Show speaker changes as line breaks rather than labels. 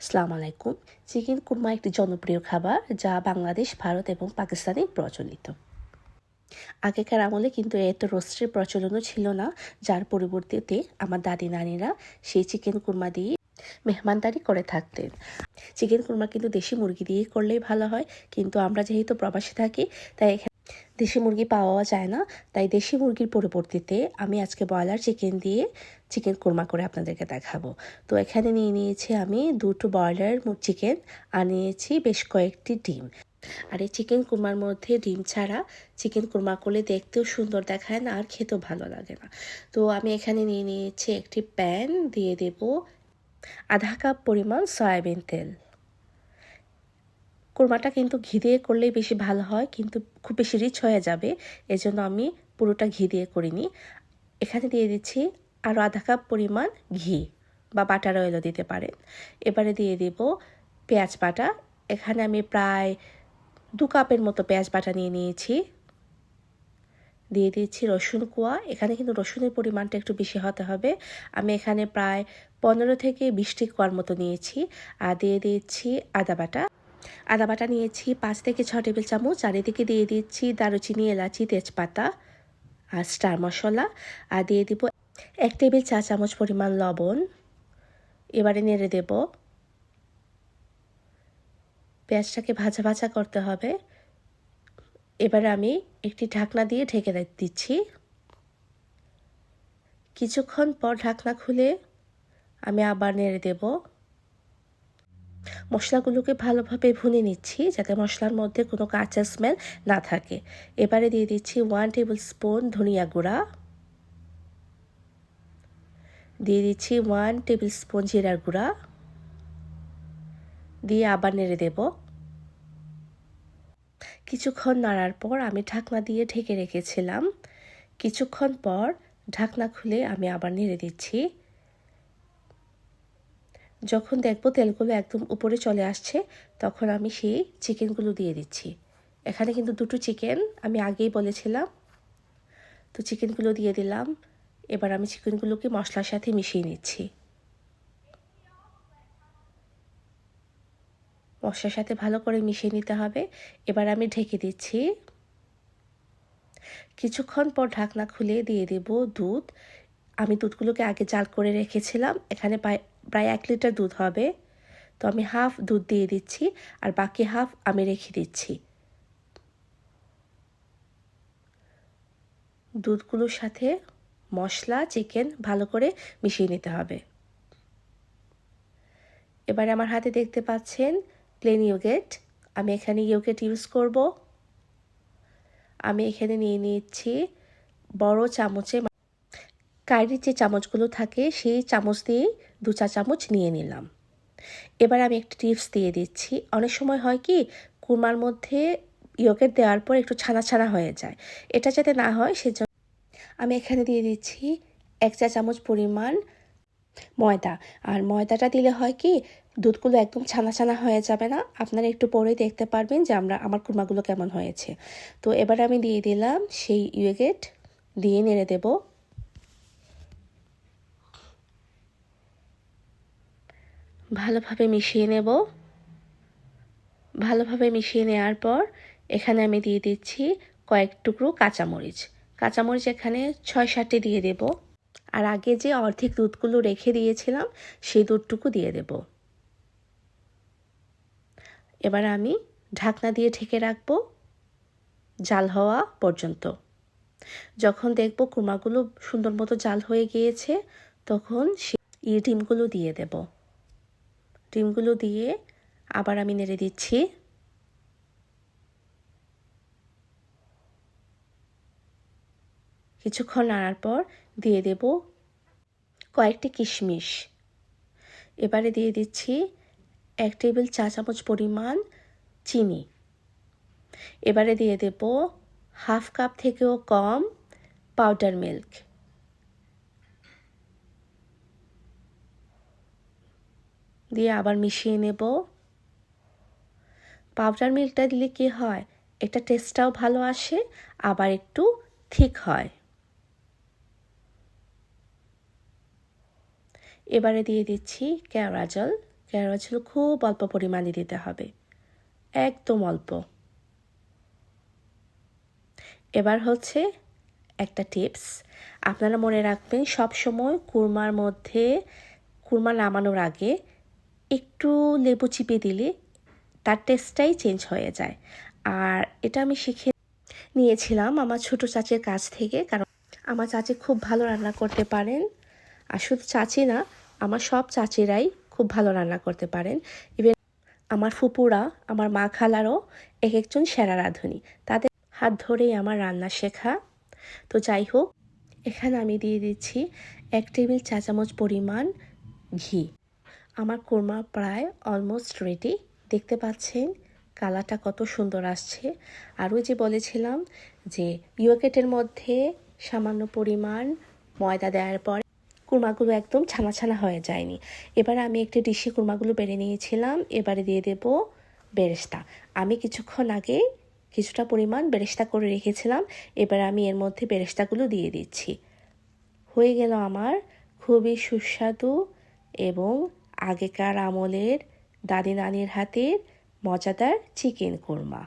আসসালামু আলাইকুম। চিকেন কুরমা একটি জনপ্রিয় খাবার যা বাংলাদেশ, ভারত এবং পাকিস্তানে প্রচলিত। আগেকার আমলে কিন্তু এত রোস্টের প্রচলনও ছিল না, যার পরিবর্তে আমার দাদি নানিরা সেই চিকেন কুরমা দিয়ে মেহমানদারি করে থাকতেন। চিকেন কুরমা কিন্তু দেশি মুরগি দিয়ে করলেই ভালো হয়, কিন্তু আমরা যেহেতু প্রবাসী থাকি, তাই এখানে দেশি মুরগি পাওয়া যায় না, তাই দেশি মুরগির পরিবর্তিতে আমি আজকে ব্রয়লার চিকেন দিয়ে চিকেন কোরমা করে আপনাদেরকে দেখাবো। তো এখানে নিয়ে নিয়েছি আমি দুটো ব্রয়লার চিকেন আর নিয়েছি বেশ কয়েকটি ডিম। আর এই চিকেন কুরমার মধ্যে ডিম ছাড়া চিকেন কুরমা করলে দেখতেও সুন্দর দেখায় না, আর খেতেও ভালো লাগে না। তো আমি এখানে নিয়ে নিয়েছি একটি প্যান দিয়ে দেব আধা কাপ পরিমাণ সয়াবিন তেল। কোরমাটা কিন্তু ঘি দিয়ে করলেই বেশি ভালো হয়, কিন্তু খুব বেশি রিচ হয়ে যাবে। এজন্য আমি পুরোটা ঘি দিয়ে করিনি। এখানে দিয়ে দিচ্ছি আরও আধা কাপ পরিমাণ ঘি বা বাটার অয়েলও দিতে পারেন। এবারে দিয়ে দেব পেঁয়াজ বাটা। এখানে আমি প্রায় দু কাপের মতো পেঁয়াজ বাটা নিয়ে নিয়েছি। দিয়ে দিচ্ছি রসুন কুয়া। এখানে কিন্তু রসুনের পরিমাণটা একটু বেশি হতে হবে। আমি এখানে প্রায় পনেরো থেকে বিশটি কুয়ার মতো নিয়েছি। আর দিয়ে দিচ্ছি আদা বাটা। আদা বাটা নিয়েছি, পাঁচ থেকে ছ টেবিল চামচ, আর এদিকে দিয়ে দিচ্ছি দারুচিনি, এলাচি, তেজপাতা আর স্টার মশলা, আর দিয়ে দিব এক টেবিল চা চামচ পরিমাণ লবণ। এবারে নেড়ে দেব। পেঁয়াজটাকে ভাজা ভাজা করতে হবে। এবারে আমি একটি ঢাকনা দিয়ে ঢেকে দিচ্ছি। কিছুক্ষণ পর ঢাকনা খুলে আমি আবার নেড়ে দেবো। মশলাগুলোকে ভালোভাবে ভুনে নিচ্ছি যাতে মশলার মধ্যে কোনো কাঁচা স্মেল না থাকে। এবারে দিয়ে দিচ্ছি ওয়ান টেবিল স্পুন ধনিয়া গুঁড়া। দিয়ে দিচ্ছি ওয়ান টেবিল স্পুন জিরার গুঁড়া। দিয়ে আবার নেড়ে দেব। কিছুক্ষণ নাড়ার পর আমি ঢাকনা দিয়ে ঢেকে রেখেছিলাম। কিছুক্ষণ পর ঢাকনা খুলে আমি আবার নেড়ে দিচ্ছি। যখন দেখব তেলগুলো একদম উপরে চলে আসছে, তখন আমি সেই চিকেনগুলো দিয়ে দিচ্ছি। এখানে কিন্তু দুটো চিকেন, আমি আগেই বলেছিলাম। তো চিকেনগুলো দিয়ে দিলাম। এবার আমি চিকেনগুলোকে মশলার সাথে মিশিয়ে নিচ্ছি। মশলার সাথে ভালো করে মিশিয়ে নিতে হবে। এবার আমি ঢেকে দিচ্ছি। কিছুক্ষণ পর ঢাকনা খুলে দিয়ে দেব দুধ। আমি দুধগুলোকে আগে জাল করে রেখেছিলাম। এখানে প্রায় এক লিটার দুধ হবে। তো আমি হাফ দুধ দিয়ে দিচ্ছি, আর বাকি হাফ আমি রেখে দিচ্ছি। দুধগুলোর সাথে মশলা, চিকেন ভালো করে মিশিয়ে নিতে হবে। এবারে আমার হাতে দেখতে পাচ্ছেন প্লেন ইয়োগেট আমি এখানে ইয়োগেট ইউজ করব। আমি এখানে নিয়ে নিচ্ছি বড় চামচে কারির যে চামচগুলো থাকে, সেই চামচ দিয়েই দু চা চামচ নিয়ে নিলাম। এবার আমি একটা টিপস দিয়ে দিচ্ছি। অনেক সময় হয় কি, কুরমার মধ্যে ইয়োগেট দেওয়ার পর একটু ছানা ছানা হয়ে যায়। এটা যাতে না হয়, সেজন্য আমি এখানে দিয়ে দিচ্ছি এক চা চামচ পরিমাণ ময়দা। আর ময়দাটা দিলে হয় কি, দুধগুলো একদম ছানা ছানা হয়ে যাবে না। আপনারা একটু পরেই দেখতে পারবেন যে আমরা, আমার কুরমাগুলো কেমন হয়েছে। তো এবার আমি দিয়ে দিলাম সেই ইয়েগেট, দিয়ে নেড়ে দেবো। ভালোভাবে মিশিয়ে নেব। ভালোভাবে মিশিয়ে নেওয়ার পর এখানে আমি দিয়ে দিচ্ছি কয়েক টুকরো কাঁচামরিচ। কাঁচামরিচ এখানে ছয় সাতটি দিয়ে দেব। আর আগে যে অর্ধেক দুধগুলো রেখে দিয়েছিলাম, সেই দুধটুকু দিয়ে দেব। এবার আমি ঢাকনা দিয়ে ঢেকে রাখব জাল হওয়া পর্যন্ত। যখন দেখব কুমাগুলো সুন্দর মতো জাল হয়ে গিয়েছে, তখন সে ডিমগুলো দিয়ে দেবো। ডিমগুলো দিয়ে আবার আমি নেড়ে দিচ্ছি। কিছুক্ষণ নাড়ার পর দিয়ে দেব কয়েকটি কিশমিশ। এবারে দিয়ে দিচ্ছি এক টেবিল চা চামচ পরিমাণ চিনি। এবারে দিয়ে দেব হাফ কাপ থেকেও কম পাউডার মিল্ক। দিয়ে আবার মিশিয়ে নেব। পাউডার মিল্কটা দিলে কি হয়? এটা টেস্টটাও ভালো আসে, আবার একটু ঠিক হয়। এবারে দিয়ে দিচ্ছি কেওড়া জল। কেওড়া জল খুব অল্প পরিমাণে দিতে হবে। একদম অল্প। এবার হচ্ছে একটা টিপস আপনারা মনে রাখবেন সব সময় কুরমার মধ্যে, কুরমা নামানোর আগে একটু লেবু চিপে দিলে তার টেস্টটাই চেঞ্জ হয়ে যায়। আর এটা আমি শিখে নিয়েছিলাম আমার ছোট চাচির কাছ থেকে, কারণ আমার চাচি খুব ভালো রান্না করতে পারেন। আর শুধু চাচি না, আমার সব চাচিরাই খুব ভালো রান্না করতে পারেন। ইভেন আমার ফুপুরা, আমার মা খালারও এক একজন সেরা রাঁধুনি। তাদের হাত ধরেই আমার রান্না শেখা। তো যাই হোক, এখানে আমি দিয়ে দিচ্ছি এক টেবিল চা চামচ পরিমাণ ঘি। আমার কোরমা প্রায় অলমোস্ট রেডি দেখতে পাচ্ছেন কালারটা কত সুন্দর আসছে। আর ওই যে বলেছিলাম যে ইয়োকেটের মধ্যে সামান্য পরিমাণ ময়দা দেওয়ার পর কুরমাগুলো একদম ছানা ছানা হয়ে যায়নি। এবার আমি একটি ডিশে কুরমাগুলো বেড়ে নিয়েছিলাম। এবারে দিয়ে দেব বেরেস্তা। আমি কিছুক্ষণ আগে কিছুটা পরিমাণ বেরেস্তা করে রেখেছিলাম। এবার আমি এর মধ্যে বেরেস্তাগুলো দিয়ে দিচ্ছি। হয়ে গেল আমার খুবই সুস্বাদু এবং আগেকার আমলের দাদি নানির হাতের মজাদার চিকেন কোরমা।